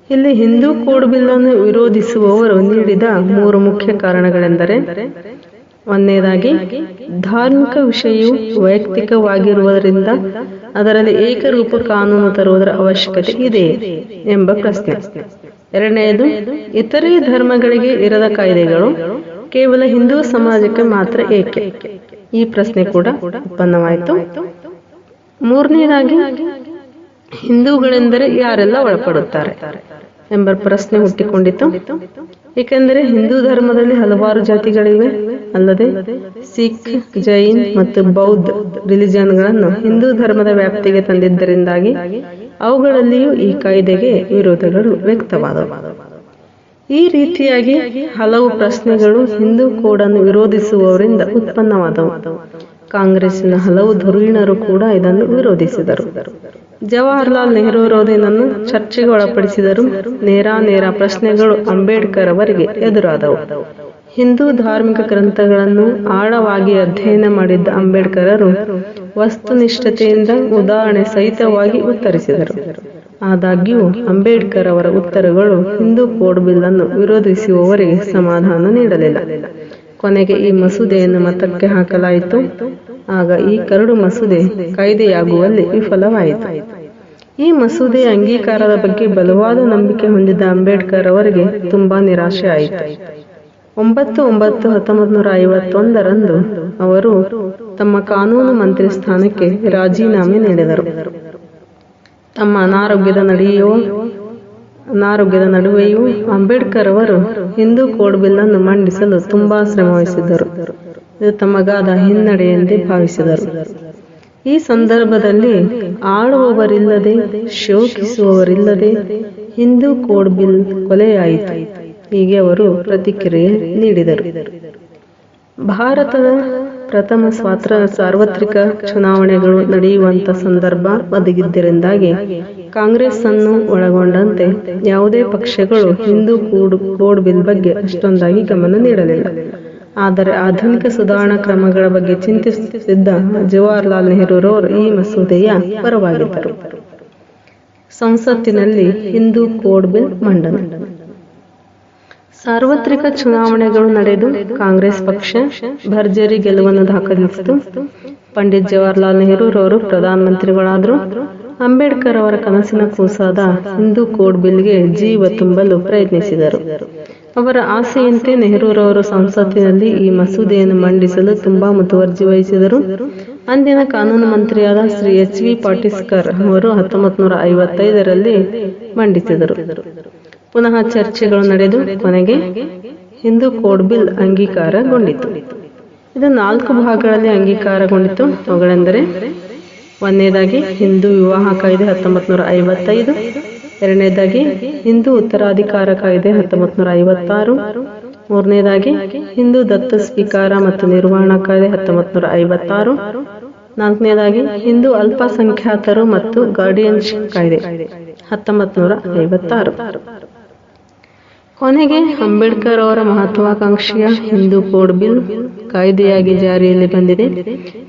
ಇಲ್ಲಿ ಹಿಂದೂ ಕೋಡ್ ಬಿಲ್ ಅನ್ನು ವಿರೋಧಿಸುವವರು ನೀಡಿದ ಮೂರು ಮುಖ್ಯ ಕಾರಣಗಳೆಂದರೆ ಒಂದನೇದಾಗಿ ಧಾರ್ಮಿಕ ವಿಷಯವು ವೈಯಕ್ತಿಕವಾಗಿರುವುದರಿಂದ ಅದರಲ್ಲಿ ಏಕರೂಪ ಕಾನೂನು ತರುವುದರ ಅವಶ್ಯಕತೆ ಇದೆ ಎಂಬ ಪ್ರಶ್ನೆ. ಎರಡನೆಯದು ಇತರೆ ಧರ್ಮಗಳಿಗೆ ಇರದ ಕಾಯ್ದೆಗಳು ಕೇವಲ ಹಿಂದೂ ಸಮಾಜಕ್ಕೆ ಮಾತ್ರ ಏಕೆ? ಈ ಪ್ರಶ್ನೆ ಕೂಡ ಉತ್ಪನ್ನವಾಯಿತು ಮೂರನೇದಾಗಿ, ಹಿಂದೂಗಳೆಂದರೆ ಯಾರೆಲ್ಲ ಒಳಪಡುತ್ತಾರೆ ಎಂಬ ಪ್ರಶ್ನೆ ಹುಟ್ಟಿಕೊಂಡಿತು. ಏಕೆಂದರೆ ಹಿಂದೂ ಧರ್ಮದಲ್ಲಿ ಹಲವಾರು ಜಾತಿಗಳಿವೆ. ಅಲ್ಲದೆ ಸಿಖ್, ಜೈನ್ ಮತ್ತು ಬೌದ್ಧ ರಿಲಿಜನ್ಗಳನ್ನು ಹಿಂದೂ ಧರ್ಮದ ವ್ಯಾಪ್ತಿಗೆ ತಂದಿದ್ದರಿಂದಾಗಿ ಅವುಗಳಲ್ಲಿಯೂ ಈ ಕಾಯ್ದೆಗೆ ವಿರೋಧಗಳು ವ್ಯಕ್ತವಾದವು. ಈ ರೀತಿಯಾಗಿ ಹಲವು ಪ್ರಶ್ನೆಗಳು ಹಿಂದೂ ಕೋಡನ್ನು ವಿರೋಧಿಸುವವರಿಂದ ಉತ್ಪನ್ನವಾದವು. ಕಾಂಗ್ರೆಸ್ಸಿನ ಹಲವು ಧುರೀಣರು ಕೂಡ ಇದನ್ನು ವಿರೋಧಿಸಿದರು. ಜವಾಹರ್ಲಾಲ್ ನೆಹರೂರವರು ಇದನ್ನು ಚರ್ಚೆಗೆ ಒಳಪಡಿಸಿದರು ನೇರ ನೇರ ಪ್ರಶ್ನೆಗಳು ಅಂಬೇಡ್ಕರ್ ಅವರಿಗೆ ಎದುರಾದವು. ಹಿಂದೂ ಧಾರ್ಮಿಕ ಗ್ರಂಥಗಳನ್ನು ಆಳವಾಗಿ ಅಧ್ಯಯನ ಮಾಡಿದ್ದ ಅಂಬೇಡ್ಕರರು ವಸ್ತುನಿಷ್ಠತೆಯಿಂದ ಉದಾಹರಣೆ ಸಹಿತವಾಗಿ ಉತ್ತರಿಸಿದರು. ಆದಾಗ್ಯೂ ಅಂಬೇಡ್ಕರ್ ಅವರ ಉತ್ತರಗಳು ಹಿಂದೂ ಕೋಡ್ ಬಿಲ್ ಅನ್ನು ವಿರೋಧಿಸುವವರಿಗೆ ಸಮಾಧಾನ ನೀಡಲಿಲ್ಲ. ಕೊನೆಗೆ ಈ ಮಸೂದೆಯನ್ನು ಮತಕ್ಕೆ ಹಾಕಲಾಯಿತು. ಆಗ ಈ ಕರಡು ಮಸೂದೆ ಕಾಯ್ದೆಯಾಗುವಲ್ಲಿ ವಿಫಲವಾಯಿತು. ಈ ಮಸೂದೆ ಅಂಗೀಕಾರದ ಬಗ್ಗೆ ಬಲವಾದ ನಂಬಿಕೆ ಹೊಂದಿದ್ದ ಅಂಬೇಡ್ಕರ್ ಅವರಿಗೆ ತುಂಬಾ ನಿರಾಶೆ ಆಯಿತು ಒಂಬತ್ತು ಒಂಬತ್ತು ಹತ್ತೊಂಬತ್ತು ನೂರ ಐವತ್ತೊಂದರಂದು ಅವರು ತಮ್ಮ ಕಾನೂನು ಮಂತ್ರಿ ಸ್ಥಾನಕ್ಕೆ ರಾಜೀನಾಮೆ ನೀಡಿದರು. ತಮ್ಮ ಅನಾರೋಗ್ಯದ ನಡೆಯುವ ಅನಾರೋಗ್ಯದ ನಡುವೆಯೂ ಅಂಬೇಡ್ಕರ್ ಅವರು ಹಿಂದೂ ಕೋಡ್ ಬಿಲ್ ಅನ್ನು ಮಂಡಿಸಲು ತುಂಬಾ ಶ್ರಮವಹಿಸಿದ್ದರು. ಇದು ತಮಗಾದ ಹಿನ್ನಡೆ ಎಂದೇ ಭಾವಿಸಿದರು. ಈ ಸಂದರ್ಭದಲ್ಲಿ ಆಳುವವರಿಲ್ಲದೆ, ಶೋಕಿಸುವವರಿಲ್ಲದೆ ಹಿಂದೂ ಕೋಡ್ ಬಿಲ್ ಕೊಲೆಯಾಯಿತು. ಹೀಗೆ ಅವರು ಪ್ರತಿಕ್ರಿಯೆ ನೀಡಿದರು. ಭಾರತದ ಪ್ರಥಮ ಸ್ವಾತ್ರ ಸಾರ್ವತ್ರಿಕ ಚುನಾವಣೆಗಳು ನಡೆಯುವಂತ ಸಂದರ್ಭ ಒದಗಿದ್ದರಿಂದಾಗಿ ಕಾಂಗ್ರೆಸ್ ಅನ್ನು ಒಳಗೊಂಡಂತೆ ಯಾವುದೇ ಪಕ್ಷಗಳು ಹಿಂದೂ ಕೋಡ್ ಕೋಡ್ ಬಿಲ್ ಬಗ್ಗೆ ಅಷ್ಟೊಂದಾಗಿ ಗಮನ ನೀಡಲಿಲ್ಲ. ಆದರೆ ಆಧುನಿಕ ಸುಧಾರಣಾ ಕ್ರಮಗಳ ಬಗ್ಗೆ ಚಿಂತಿಸುತ್ತಿದ್ದ ಜವಾಹರ್ಲಾಲ್ ನೆಹರೂರವರು ಈ ಮಸೂದೆಯ ಪರವಾಗಿದ್ದರು. ಸಂಸತ್ತಿನಲ್ಲಿ ಹಿಂದೂ ಕೋಡ್ ಬಿಲ್ ಮಂಡನೆ. ಸಾರ್ವತ್ರಿಕ ಚುನಾವಣೆಗಳು ನಡೆದು ಕಾಂಗ್ರೆಸ್ ಪಕ್ಷ ಭರ್ಜರಿ ಗೆಲುವನ್ನು ದಾಖಲಿಸಿತು. ಪಂಡಿತ್ ಜವಾಹರ್ಲಾಲ್ ನೆಹರೂರವರು ಪ್ರಧಾನಮಂತ್ರಿಗಳಾದರು. ಅಂಬೇಡ್ಕರ್ ಅವರ ಕನಸಿನ ಕೂಸಾದ ಹಿಂದೂ ಕೋಡ್ ಬಿಲ್ಗೆ ಜೀವ ತುಂಬಲು ಪ್ರಯತ್ನಿಸಿದರು. ಅವರ ಆಸೆಯಂತೆ ನೆಹರೂರವರು ಸಂಸತ್ತಿನಲ್ಲಿ ಈ ಮಸೂದೆಯನ್ನು ಮಂಡಿಸಲು ತುಂಬಾ ಮುತುವರ್ಜಿ ವಹಿಸಿದರು. ಅಂದಿನ ಕಾನೂನು ಮಂತ್ರಿಯಾದ ಶ್ರೀ ಎಚ್ ವಿ ಪಾಟಿಸ್ಕರ್ ಅವರು ಹತ್ತೊಂಬತ್ತು ನೂರ ಐವತ್ತೈದರಲ್ಲಿ ಮಂಡಿಸಿದರು. ಪುನಃ ಚರ್ಚೆಗಳು ನಡೆದು ಕೊನೆಗೆ ಹಿಂದೂ ಕೋಡ್ ಬಿಲ್ ಅಂಗೀಕಾರಗೊಂಡಿತು. ಇದು ನಾಲ್ಕು ಭಾಗಗಳಲ್ಲಿ ಅಂಗೀಕಾರಗೊಂಡಿತು. ಅವುಗಳೆಂದರೆ, ಒಂದನೇದಾಗಿ ಹಿಂದೂ ವಿವಾಹ ಕಾಯ್ದೆ ಹತ್ತೊಂಬತ್ತು ನೂರ ಐವತ್ತೈದು ಎರಡನೇದಾಗಿ ಹಿಂದೂ ಉತ್ತರಾಧಿಕಾರ ಕಾಯ್ದೆ ಹತ್ತೊಂಬತ್ತು ನೂರ ಐವತ್ತಾರು ಮೂರನೇದಾಗಿ ಹಿಂದೂ ದತ್ತ ಸ್ವೀಕಾರ ಮತ್ತು ನಿರ್ವಹಣಾ ಕಾಯ್ದೆ ಹತ್ತೊಂಬತ್ತು ನೂರ ಐವತ್ತಾರು ನಾಲ್ಕನೇದಾಗಿ ಹಿಂದೂ ಅಲ್ಪಸಂಖ್ಯಾತರು ಮತ್ತು ಗಾರ್ಡಿಯನ್ಶಿಪ್ ಕಾಯ್ದೆ ಹತ್ತೊಂಬತ್ತು ನೂರ ಐವತ್ತಾರು ಕೊನೆಗೆ ಅಂಬೇಡ್ಕರ್ ಅವರ ಮಹತ್ವಾಕಾಂಕ್ಷೆಯ ಹಿಂದೂ ಕೋಡ್ ಬಿಲ್ ಕಾಯ್ದೆಯಾಗಿ ಜಾರಿಯಲ್ಲಿ ಬಂದಿದೆ.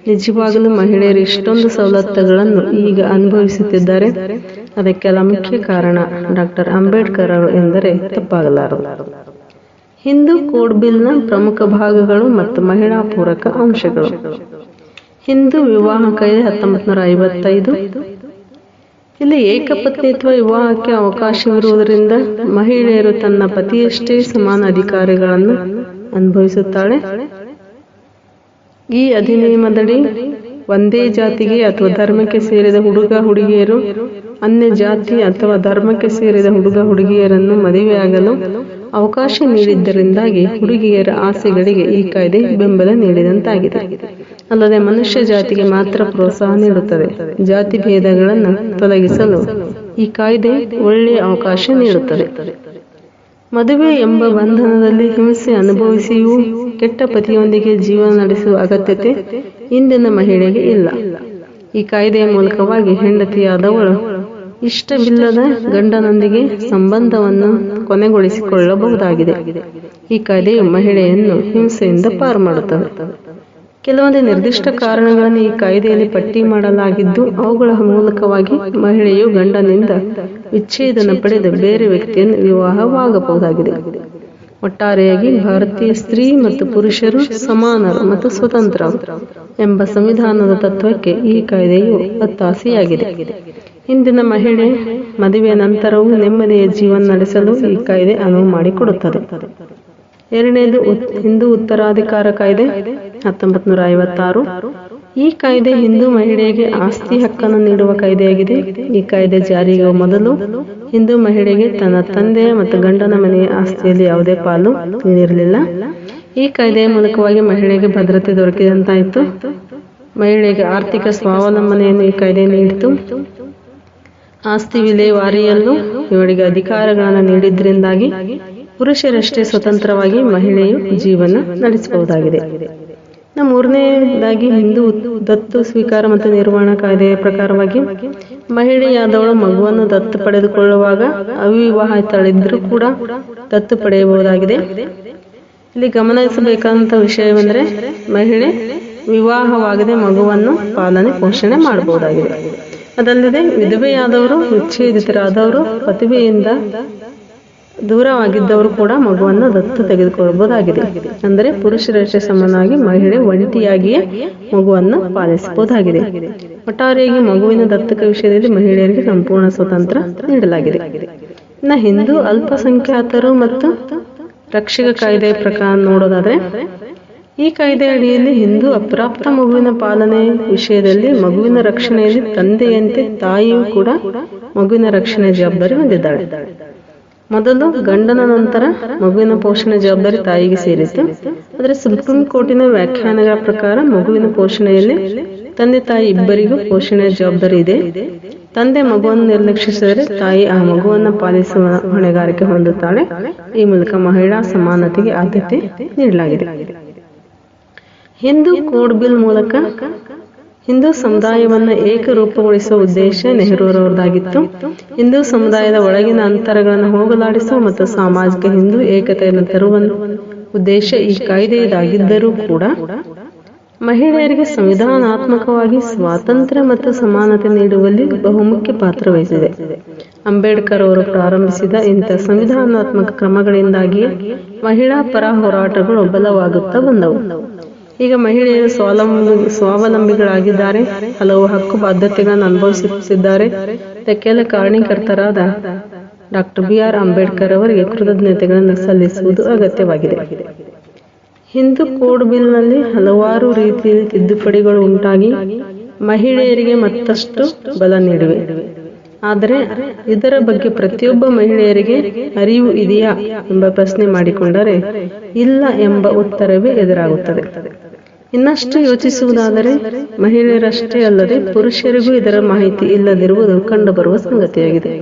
ನಿಜವಾಗಲೂ ಮಹಿಳೆಯರು ಇಷ್ಟೊಂದು ಸವಲತ್ತುಗಳನ್ನು ಈಗ ಅನುಭವಿಸುತ್ತಿದ್ದಾರೆ. ಅದಕ್ಕೆಲ್ಲ ಮುಖ್ಯ ಕಾರಣ ಡಾಕ್ಟರ್ ಅಂಬೇಡ್ಕರ್ ಅವರು ಎಂದರೆ ತಪ್ಪಾಗಲಾರದು. ಹಿಂದೂ ಕೋಡ್ ಬಿಲ್ನ ಪ್ರಮುಖ ಭಾಗಗಳು ಮತ್ತು ಮಹಿಳಾ ಪೂರಕ ಅಂಶಗಳು. ಹಿಂದೂ ವಿವಾಹ ಕಾಯ್ದೆ ಹತ್ತೊಂಬತ್ತು ನೂರ ಐವತ್ತೈದು ಇಲ್ಲಿ ಏಕಪತ್ನಿತ್ವ ವಿವಾಹಕ್ಕೆ ಅವಕಾಶವಿರುವುದರಿಂದ ಮಹಿಳೆಯರು ತನ್ನ ಪತಿಯಷ್ಟೇ ಸಮಾನ ಅಧಿಕಾರಿಗಳನ್ನು ಅನುಭವಿಸುತ್ತಾಳೆ. ಈ ಅಧಿನಿಯಮದಡಿ ಒಂದೇ ಜಾತಿಗೆ ಅಥವಾ ಧರ್ಮಕ್ಕೆ ಸೇರಿದ ಹುಡುಗ, ಹುಡುಗಿಯರು ಅನ್ಯ ಜಾತಿ ಅಥವಾ ಧರ್ಮಕ್ಕೆ ಸೇರಿದ ಹುಡುಗ ಹುಡುಗಿಯರನ್ನು ಮದುವೆಯಾಗಲು ಅವಕಾಶ ನೀಡಿದ್ದರಿಂದಾಗಿ ಹುಡುಗಿಯರ ಆಸೆಗಳಿಗೆ ಈ ಕಾಯ್ದೆ ಬೆಂಬಲ ನೀಡಿದಂತಾಗಿದೆ. ಅಲ್ಲದೆ ಮನುಷ್ಯ ಜಾತಿಗೆ ಮಾತ್ರ ಪ್ರೋತ್ಸಾಹ ನೀಡುತ್ತದೆ. ಜಾತಿ ಭೇದಗಳನ್ನು ತೊಲಗಿಸಲು ಈ ಕಾಯ್ದೆ ಒಳ್ಳೆಯ ಅವಕಾಶ ನೀಡುತ್ತದೆ. ಮದುವೆ ಎಂಬ ಬಂಧನದಲ್ಲಿ ಹಿಂಸೆ ಅನುಭವಿಸಿಯೂ ಕೆಟ್ಟ ಪತಿಯೊಂದಿಗೆ ಜೀವನ ನಡೆಸುವ ಅಗತ್ಯತೆ ಇಂದಿನ ಮಹಿಳೆಗೆ ಇಲ್ಲ. ಈ ಕಾಯ್ದೆಯ ಮೂಲಕವಾಗಿ ಹೆಂಡತಿಯಾದವಳು ಇಷ್ಟವಿಲ್ಲದ ಗಂಡನೊಂದಿಗೆ ಸಂಬಂಧವನ್ನು ಕೊನೆಗೊಳಿಸಿಕೊಳ್ಳಬಹುದಾಗಿದೆ. ಈ ಕಾಯ್ದೆಯು ಮಹಿಳೆಯನ್ನು ಹಿಂಸೆಯಿಂದ ಪಾರು ಮಾಡುತ್ತದೆ. ಕೆಲವೊಂದು ನಿರ್ದಿಷ್ಟ ಕಾರಣಗಳನ್ನು ಈ ಕಾಯ್ದೆಯಲ್ಲಿ ಪಟ್ಟಿ ಮಾಡಲಾಗಿದ್ದು, ಅವುಗಳ ಮೂಲಕವಾಗಿ ಮಹಿಳೆಯು ಗಂಡನಿಂದ ವಿಚ್ಛೇದನ ಪಡೆದ ಬೇರೆ ವ್ಯಕ್ತಿಯನ್ನು ವಿವಾಹವಾಗಬಹುದಾಗಿದೆ. ಒಟ್ಟಾರೆಯಾಗಿ ಭಾರತೀಯ ಸ್ತ್ರೀ ಮತ್ತು ಪುರುಷರು ಸಮಾನರು ಮತ್ತು ಸ್ವತಂತ್ರ ಎಂಬ ಸಂವಿಧಾನದ ತತ್ವಕ್ಕೆ ಈ ಕಾಯ್ದೆಯು ಒತ್ತಾಸೆಯಾಗಿದೆ ಇಂದಿನ ಮಹಿಳೆ ಮದುವೆಯ ನಂತರವೂ ನೆಮ್ಮದಿಯ ಜೀವನ ನಡೆಸಲು ಈ ಕಾಯ್ದೆ ಅನುವು ಮಾಡಿಕೊಡುತ್ತದೆ. ಎರಡನೇದು ಹಿಂದೂ ಉತ್ತರಾಧಿಕಾರ ಕಾಯ್ದೆ ಹತ್ತೊಂಬತ್ತು ನೂರ ಐವತ್ತಾರು. ಈ ಕಾಯ್ದೆ ಹಿಂದೂ ಮಹಿಳೆಗೆ ಆಸ್ತಿ ಹಕ್ಕನ್ನು ನೀಡುವ ಕಾಯ್ದೆಯಾಗಿದೆ. ಈ ಕಾಯ್ದೆ ಜಾರಿಗೆ ಮೊದಲು ಹಿಂದೂ ಮಹಿಳೆಗೆ ತನ್ನ ತಂದೆ ಮತ್ತು ಗಂಡನ ಮನೆಯ ಆಸ್ತಿಯಲ್ಲಿ ಯಾವುದೇ ಪಾಲು ನೀಡಿರಲಿಲ್ಲ. ಈ ಕಾಯ್ದೆಯ ಮೂಲಕವಾಗಿ ಮಹಿಳೆಗೆ ಭದ್ರತೆ ದೊರಕಿದಂತಾಯಿತು. ಮಹಿಳೆಗೆ ಆರ್ಥಿಕ ಸ್ವಾವಲಂಬನೆಯನ್ನು ಈ ಕಾಯ್ದೆ ನೀಡಿತು. ಆಸ್ತಿ ವಿಲೇವಾರಿಯಲ್ಲೂ ಇವಳಿಗೆ ಅಧಿಕಾರಗಳನ್ನು ನೀಡಿದ್ರಿಂದಾಗಿ ಪುರುಷರಷ್ಟೇ ಸ್ವತಂತ್ರವಾಗಿ ಮಹಿಳೆಯು ಜೀವನ ನಡೆಸಬಹುದಾಗಿದೆ. ಮೂರನೇದಾಗಿ ಹಿಂದೂ ದತ್ತು ಸ್ವೀಕಾರ ಮತ್ತು ನಿರ್ವಹಣಾ ಕಾಯ್ದೆಯ ಪ್ರಕಾರವಾಗಿ ಮಹಿಳೆಯಾದವಳು ಮಗುವನ್ನು ದತ್ತು ಪಡೆದುಕೊಳ್ಳುವಾಗ ಅವಿವಾಹಿತಳಿದ್ರೂ ಕೂಡ ದತ್ತು ಪಡೆಯಬಹುದಾಗಿದೆ. ಇಲ್ಲಿ ಗಮನಿಸಬೇಕಾದಂತ ವಿಷಯವೆಂದರೆ ಮಹಿಳೆ ವಿವಾಹವಾಗದೆ ಮಗುವನ್ನು ಪಾಲನೆ ಪೋಷಣೆ ಮಾಡಬಹುದಾಗಿದೆ. ಅದಲ್ಲದೆ ವಿಧವೆಯಾದವರು ವಿಚ್ಛೇದಿತರಾದವರು ಪ್ರತಿಭೆಯಿಂದ ದೂರವಾಗಿದ್ದವರು ಕೂಡ ಮಗುವನ್ನು ದತ್ತು ತೆಗೆದುಕೊಳ್ಳಬಹುದಾಗಿದೆ ಅಂದರೆ ಪುರುಷರಷ್ಟೇ ಸಮನಾಗಿ ಮಹಿಳೆ ಒಂಟಿಯಾಗಿಯೇ ಮಗುವನ್ನು ಪಾಲಿಸಬಹುದಾಗಿದೆ. ಒಟ್ಟಾರೆಯಾಗಿ ಮಗುವಿನ ದತ್ತಕ ವಿಷಯದಲ್ಲಿ ಮಹಿಳೆಯರಿಗೆ ಸಂಪೂರ್ಣ ಸ್ವತಂತ್ರ ನೀಡಲಾಗಿದೆ. ಇನ್ನು ಹಿಂದೂ ಅಲ್ಪಸಂಖ್ಯಾತರು ಮತ್ತು ರಕ್ಷಕ ಕಾಯ್ದೆಯ ಪ್ರಕಾರ ನೋಡೋದಾದ್ರೆ ಈ ಕಾಯ್ದೆ ಅಡಿಯಲ್ಲಿ ಹಿಂದೂ ಅಪ್ರಾಪ್ತ ಮಗುವಿನ ಪಾಲನೆ ವಿಷಯದಲ್ಲಿ ಮಗುವಿನ ರಕ್ಷಣೆಯಲ್ಲಿ ತಂದೆಯಂತೆ ತಾಯಿಯೂ ಕೂಡ ಮಗುವಿನ ರಕ್ಷಣೆ ಜವಾಬ್ದಾರಿ ಹೊಂದಿದ್ದಾಳೆ. ಮೊದಲು ಗಂಡನ ನಂತರ ಮಗುವಿನ ಪೋಷಣೆ ಜವಾಬ್ದಾರಿ ತಾಯಿಗೆ ಸೇರಿತ್ತು. ಆದರೆ ಸುಪ್ರೀಂ ಕೋರ್ಟಿನ ವ್ಯಾಖ್ಯಾನಗಳ ಪ್ರಕಾರ ಮಗುವಿನ ಪೋಷಣೆಯಲ್ಲಿ ತಂದೆ ತಾಯಿ ಇಬ್ಬರಿಗೂ ಪೋಷಣೆ ಜವಾಬ್ದಾರಿ ಇದೆ. ತಂದೆ ಮಗುವನ್ನು ನಿರ್ಲಕ್ಷಿಸಿದರೆ ತಾಯಿ ಆ ಮಗುವನ್ನು ಪಾಲಿಸುವ ಹೊಣೆಗಾರಿಕೆ ಹೊಂದುತ್ತಾಳೆ. ಈ ಮೂಲಕ ಮಹಿಳಾ ಸಮಾನತೆಗೆ ಆದ್ಯತೆ ನೀಡಲಾಗಿದೆ. ಹಿಂದೂ ಕೋಡ್ ಬಿಲ್ ಮೂಲಕ ಹಿಂದೂ ಸಮುದಾಯವನ್ನು ಏಕರೂಪಗೊಳಿಸುವ ಉದ್ದೇಶ ನೆಹರೂರವರದಾಗಿತ್ತು ಹಿಂದೂ ಸಮುದಾಯದ ಒಳಗಿನ ಅಂತರಗಳನ್ನು ಹೋಗಲಾಡಿಸುವ ಮತ್ತು ಸಾಮಾಜಿಕ ಹಿಂದೂ ಏಕತೆಯನ್ನು ತರುವ ಉದ್ದೇಶ ಈ ಕಾಯ್ದೆಯದಾಗಿದ್ದರೂ ಕೂಡ ಮಹಿಳೆಯರಿಗೆ ಸಂವಿಧಾನಾತ್ಮಕವಾಗಿ ಸ್ವಾತಂತ್ರ್ಯ ಮತ್ತು ಸಮಾನತೆ ನೀಡುವಲ್ಲಿ ಬಹುಮುಖ್ಯ ಪಾತ್ರ ವಹಿಸಿದೆ. ಅಂಬೇಡ್ಕರ್ ಅವರು ಪ್ರಾರಂಭಿಸಿದ ಇಂಥ ಸಂವಿಧಾನಾತ್ಮಕ ಕ್ರಮಗಳಿಂದಾಗಿ ಮಹಿಳಾ ಪರ ಹೋರಾಟಗಳು ಬಲವಾಗುತ್ತಾ ಬಂದವು. ಈಗ ಮಹಿಳೆಯರು ಸ್ವಾವಲಂಬಿ ಸ್ವಾವಲಂಬಿಗಳಾಗಿದ್ದಾರೆ. ಹಲವು ಹಕ್ಕು ಬಾಧ್ಯತೆಗಳನ್ನು ಅನುಭವಿಸುತ್ತಿದ್ದಾರೆ. ಇದಕ್ಕೆಲ್ಲ ಕಾರಣೀಕರ್ತರಾದ ಡಾಕ್ಟರ್ ಬಿ ಆರ್ ಅಂಬೇಡ್ಕರ್ ಅವರಿಗೆ ಕೃತಜ್ಞತೆಗಳನ್ನು ಸಲ್ಲಿಸುವುದು ಅಗತ್ಯವಾಗಿದೆ. ಹಿಂದೂ ಕೋಡ್ ಬಿಲ್ನಲ್ಲಿ ಹಲವಾರು ರೀತಿಯ ತಿದ್ದುಪಡಿಗಳು ಉಂಟಾಗಿ ಮಹಿಳೆಯರಿಗೆ ಮತ್ತಷ್ಟು ಬಲ ನೀಡಿವೆ. ಆದರೆ ಇದರ ಬಗ್ಗೆ ಪ್ರತಿಯೊಬ್ಬ ಮಹಿಳೆಯರಿಗೆ ಅರಿವು ಇದೆಯಾ ಎಂಬ ಪ್ರಶ್ನೆ ಮಾಡಿಕೊಂಡರೆ ಇಲ್ಲ ಎಂಬ ಉತ್ತರವೇ ಎದುರಾಗುತ್ತದೆ. ಇನ್ನಷ್ಟು ಯೋಚಿಸುವುದಾದರೆ ಮಹಿಳೆಯರಷ್ಟೇ ಅಲ್ಲದೆ ಪುರುಷರಿಗೂ ಇದರ ಮಾಹಿತಿ ಇಲ್ಲದಿರುವುದು ಕಂಡುಬರುವ ಸಂಗತಿಯಾಗಿದೆ.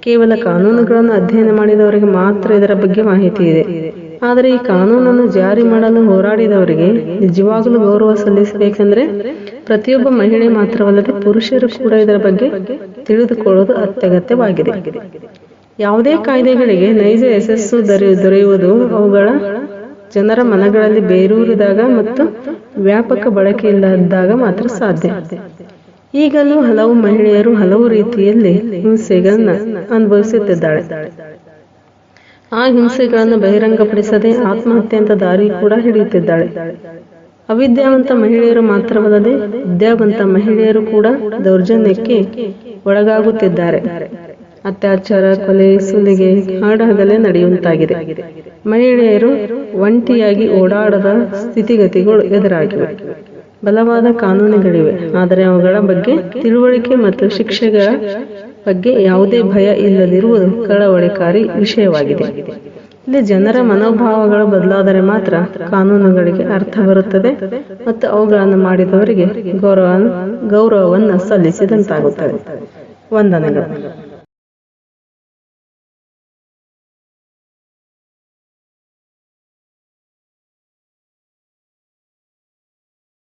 ಕೇವಲ ಕಾನೂನುಗಳನ್ನು ಅಧ್ಯಯನ ಮಾಡಿದವರಿಗೆ ಮಾತ್ರ ಇದರ ಬಗ್ಗೆ ಮಾಹಿತಿ ಇದೆ. ಆದರೆ ಈ ಕಾನೂನನ್ನು ಜಾರಿ ಮಾಡಲು ಹೋರಾಡಿದವರಿಗೆ ನಿಜವಾಗಲೂ ಗೌರವ ಸಲ್ಲಿಸಬೇಕೆಂದ್ರೆ ಪ್ರತಿಯೊಬ್ಬ ಮಹಿಳೆ ಮಾತ್ರವಲ್ಲದೆ ಪುರುಷರು ಕೂಡ ಇದರ ಬಗ್ಗೆ ತಿಳಿದುಕೊಳ್ಳುವುದು ಅತ್ಯಗತ್ಯವಾಗಿದೆ. ಯಾವುದೇ ಕಾಯ್ದೆಗಳಿಗೆ ನೈಜ ಯಶಸ್ಸು ದೊರೆ ದೊರೆಯುವುದು ಅವುಗಳ ಜನರ ಮನಗಳಲ್ಲಿ ಬೇರೂರಿದಾಗ ಮತ್ತು ವ್ಯಾಪಕ ಬಳಕೆ ಇಲ್ಲದಾಗ ಮಾತ್ರ ಸಾಧ್ಯ. ಈಗಲೂ ಹಲವು ಮಹಿಳೆಯರು ಹಲವು ರೀತಿಯಲ್ಲಿ ಹಿಂಸೆಗಳನ್ನ ಅನುಭವಿಸುತ್ತಿದ್ದಾಳೆ. ಆ ಹಿಂಸೆಗಳನ್ನು ಬಹಿರಂಗಪಡಿಸದೆ ಆತ್ಮಹತ್ಯೆ ಅಂತ ದಾರಿ ಕೂಡ ಹಿಡಿಯುತ್ತಿದ್ದಾಳೆ. ಅವಿದ್ಯಾವಂತ ಮಹಿಳೆಯರು ಮಾತ್ರವಲ್ಲದೆ ವಿದ್ಯಾವಂತ ಮಹಿಳೆಯರು ಕೂಡ ದೌರ್ಜನ್ಯಕ್ಕೆ ಒಳಗಾಗುತ್ತಿದ್ದಾರೆ. ಅತ್ಯಾಚಾರ, ಕೊಲೆ, ಸುಲಿಗೆ ಹಾಡಹಗಲೇ ನಡೆಯುವಂತಾಗಿದೆ. ಮಹಿಳೆಯರು ಒಂಟಿಯಾಗಿ ಓಡಾಡದ ಸ್ಥಿತಿಗತಿಗಳು ಎದುರಾಗಿವೆ. ಬಲವಾದ ಕಾನೂನುಗಳಿವೆ, ಆದರೆ ಅವುಗಳ ಬಗ್ಗೆ ತಿಳುವಳಿಕೆ ಮತ್ತು ಶಿಕ್ಷೆಗಳ ಬಗ್ಗೆ ಯಾವುದೇ ಭಯ ಇಲ್ಲದಿರುವುದು ಕಳವಳಿಕಾರಿ ವಿಷಯವಾಗಿದೆ. ಇಲ್ಲಿ ಜನರ ಮನೋಭಾವಗಳು ಬದಲಾದರೆ ಮಾತ್ರ ಕಾನೂನುಗಳಿಗೆ ಅರ್ಥ ಬರುತ್ತದೆ ಮತ್ತು ಅವುಗಳನ್ನು ಮಾಡಿದವರಿಗೆ ಗೌರವ ಗೌರವವನ್ನು ಸಲ್ಲಿಸಿದಂತಾಗುತ್ತದೆ. ವಂದನೆಗಳು.